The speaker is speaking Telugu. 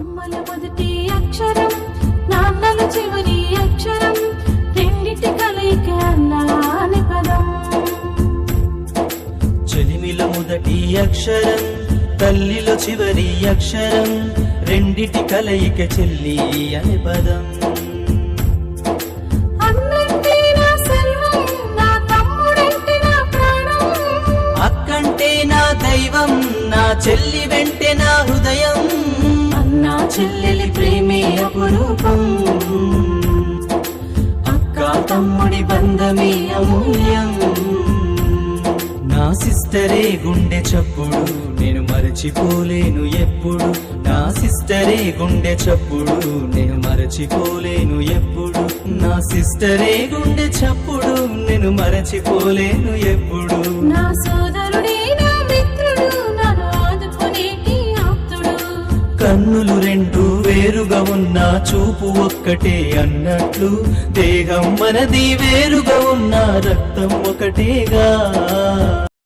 అమ్మల మొదటి అక్షరం నాన్నల చివరి అక్షరం రెండిటి కలయిక అన్నా అని పదం. చెలిమిల మొదటి అక్షరం తల్లిలో చివరి అక్షరం రెండిటి కలయిక చెల్లి అనే పదం. అక్కంటే నా దైవం నా చెల్లి వెంటే నా హృదయం. చెల్లెలి ప్రేమే అపురూపం అక్క తమ్ముడి బంధమే అమూల్యం. నా సిస్టరే గుండె చప్పుడు నేను మరచిపోలేను ఎప్పుడు. నా సిస్టరే గుండె చప్పుడు నేను మరచిపోలేను ఎప్పుడు. నా సిస్టరే గుండె చప్పుడు నేను మరచిపోలేను ఎప్పుడు. నా సోదరుడే నా మిత్రుడు నన్ను ఆదుకునేటి ఆప్తుడు. కన్నులు వేరుగా ఉన్న చూపు ఒక్కటే అన్నట్లు. దేహం మనది వేరుగా ఉన్న రక్తం ఒకటేగా.